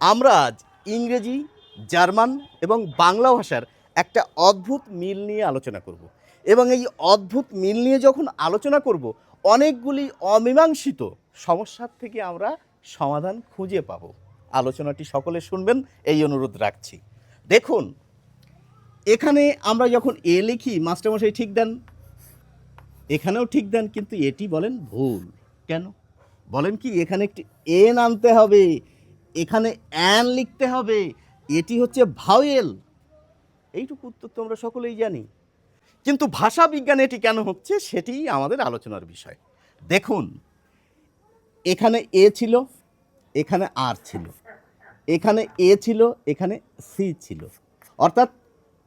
আমরা আজ ইংরেজি, জার্মান এবং বাংলা ভাষার একটা অদ্ভুত মিল নিয়ে আলোচনা করব। এবং এই অদ্ভুত মিল নিয়ে যখন আলোচনা করব, অনেকগুলি অমীমাংসিত সমস্যার থেকে আমরা সমাধান খুঁজে পাব। আলোচনাটি সকলে শুনবেন, এই অনুরোধ রাখছি। দেখুন, এখানে আমরা যখন এ লিখি, মাস্টারমশাই ঠিক দেন? এখানেও ঠিক দেন, কিন্তু এটি বলেন ভুল। কেন? বলেন কি, এখানে একটি এন আনতে হবে। এখানে অ্যান লিখতে হবে। এটি হচ্ছে ভাওয়েল। এইটুকু উত্তর তো আমরা সকলেই জানি। কিন্তু ভাষা বিজ্ঞানে এটি কেন হচ্ছে সেটি আমাদের আলোচনার বিষয়। দেখুন, এখানে এ ছিল, এখানে আর ছিল, এখানে এ ছিল, এখানে সি ছিল। অর্থাৎ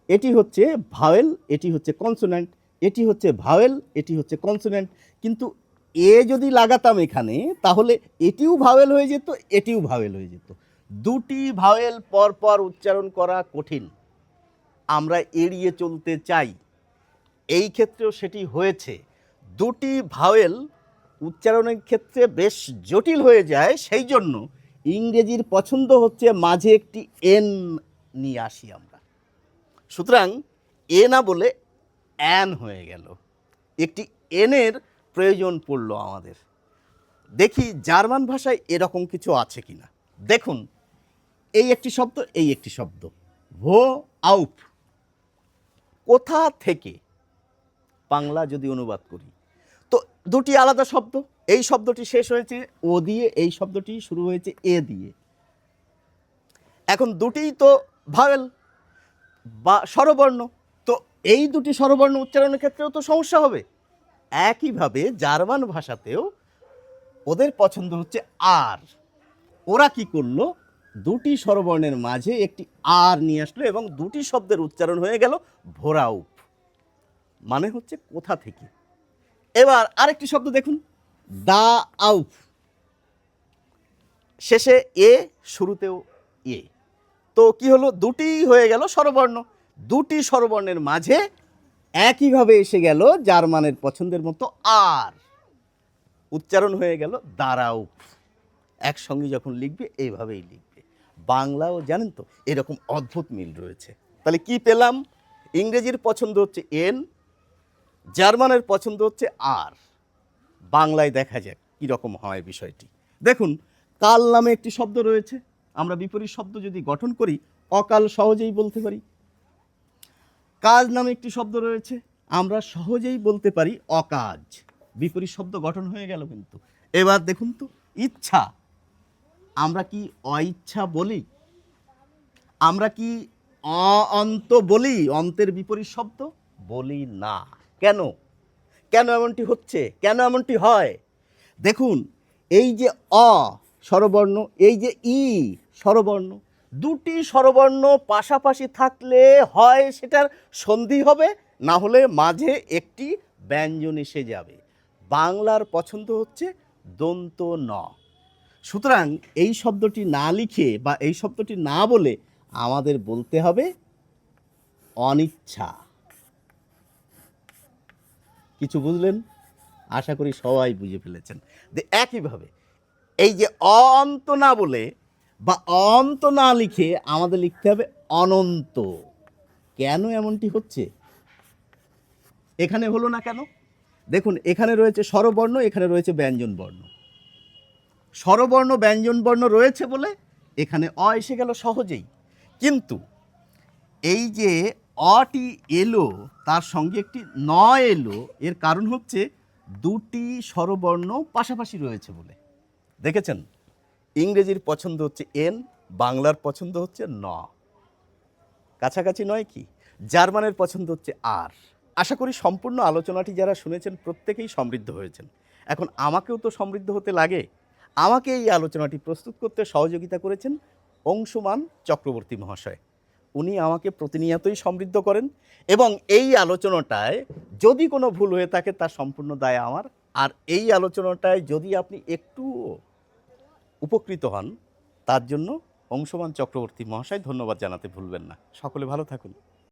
এটি হচ্ছে ভাওয়েল, এটি হচ্ছে কনসোনেন্ট এটি হচ্ছে ভাওয়েল, এটি হচ্ছে কনসোনেন্ট কিন্তু এ যদি লাগাতাম এখানে, তাহলে এটিও ভাওয়েল হয়ে যেত, এটিও ভাওয়েল হয়ে যেত। দুটি ভাওয়েল পর পর উচ্চারণ করা কঠিন। আমরা এড়িয়ে চলতে চাই। এই ক্ষেত্রেও সেটি হয়েছে। দুটি ভাওয়েল উচ্চারণের ক্ষেত্রে বেশ জটিল হয়ে যায়, সেই জন্য ইংরেজির পছন্দ হচ্ছে মাঝে একটি এন নিয়ে আসি আমরা। সুতরাং এ না বলে অ্যান হয়ে গেল। একটি এনের প্রয়োজন পড়ল আমাদের। দেখি জার্মান ভাষায় এরকম কিছু আছে কি না দেখুন, এই একটি শব্দ, এই একটি শব্দ। ভো আউপ কোথা থেকে? বাংলা যদি অনুবাদ করি। তো দুটি আলাদা শব্দ। এই শব্দটি শেষ হয়েছে ও দিয়ে, এই শব্দটি শুরু হয়েছে এ দিয়ে। এখন দুটিই তো ভাওয়েল বা স্বরবর্ণ। তো এই দুটি স্বরবর্ণ উচ্চারণের ক্ষেত্রেও তো সমস্যা হবে। একইভাবে জার্মান ভাষাতেও ওদের পছন্দ হচ্ছে আর। ওরা কি করল? দুটি স্বরবর্ণের মাঝে একটি আর নিয়ে আসলো এবং দুটি শব্দের উচ্চারণ হয়ে গেল ভোরাউপ। মানে হচ্ছে কোথা থেকে? এবার আরেকটি শব্দ দেখুন, দা আউফ। শেষে এ, শুরুতেও এ। তো কি হলো? দুটি হয়ে গেল স্বরবর্ণ। দুটি স্বরবর্ণের মাঝে একইভাবে এসে গেল জার্মানের পছন্দের মতো আর। উচ্চারণ হয়ে গেল দাঁড়াউফ একসঙ্গে যখন লিখবে এইভাবেই লিখবে। বাংলাও জানেন তো, এরকম অদ্ভুত মিল রয়েছে। তাহলে কি পেলাম? ইংরেজির পছন্দ হচ্ছে এন, জার্মানের পছন্দ হচ্ছে আর। বাংলায় দেখা যাক কীরকম হয় বিষয়টি। দেখুন, কাল নামে একটি শব্দ রয়েছে। আমরা বিপরীত শব্দ যদি গঠন করি, অকাল সহজেই বলতে পারি। কাজ নামে একটি শব্দ রয়েছে। আমরা সহজেই বলতে পারি অকাজ। বিপরীত শব্দ গঠন হয়ে গেল কিন্তু। এবার দেখুন তো, ইচ্ছা। আমরা কি অইচ্ছা বলি? আমরা কি অন্ত বলি? অন্তের বিপরীত শব্দ বলি না। কেন? কেন এমনটি হচ্ছে? কেন এমনটি হয়? দেখুন, এই যে অ স্বরবর্ণ এই যে ই স্বরবর্ণ দুটি স্বরবর্ণ পাশাপাশি থাকলে হয় সেটার সন্ধি হবে, না হলে মাঝে একটি ব্যঞ্জন এসে যাবে। বাংলার পছন্দ হচ্ছে দন্ত ন। সুতরাং এই শব্দটি না লিখে বা এই শব্দটি না বলে আমাদের বলতে হবে অনিচ্ছা। কিছু বুঝলেন? আশা করি সবাই বুঝে ফেলেছেন। একইভাবে এই যে অন্ত না বলে বা অন্ত না লিখে আমাদের লিখতে হবে অনন্ত। কেন এমনটি হচ্ছে? এখানে হলো না কেন? দেখুন, এখানে রয়েছে স্বরবর্ণ, এখানে রয়েছে ব্যঞ্জন বর্ণ স্বরবর্ণ ব্যঞ্জন বর্ণ রয়েছে বলে এখানে অ এসে গেল সহজেই। কিন্তু এই যে অটি এলো, তার সঙ্গে একটি ন এলো, এর কারণ হচ্ছে দুটি স্বরবর্ণ পাশাপাশি রয়েছে বলে। দেখেছেন? ইংরেজির পছন্দ হচ্ছে এন, বাংলার পছন্দ হচ্ছে ন। কাছাকাছি নয় কি? জার্মানের পছন্দ হচ্ছে আর। আশা করি সম্পূর্ণ আলোচনাটি যারা শুনেছেন প্রত্যেকেই সমৃদ্ধ হয়েছেন। এখন আমাকেও তো সমৃদ্ধ হতে লাগে। আমাকে এই আলোচনাটি প্রস্তুত করতে সহযোগিতা করেছেন অংশুমান চক্রবর্তী মহাশয়। উনি আমাকে প্রতিনিয়তই সমৃদ্ধ করেন এবং এই আলোচনাটায় যদি কোনো ভুল হয়ে থাকে, তার সম্পূর্ণ দায় আমার। আর এই আলোচনাটায় যদি আপনি একটু উপকৃত হন তার জন্য অংশমান চক্রবর্তী মহাশয় ধন্যবাদ জানাতে ভুলবেন না। সকলে ভালো থাকুন।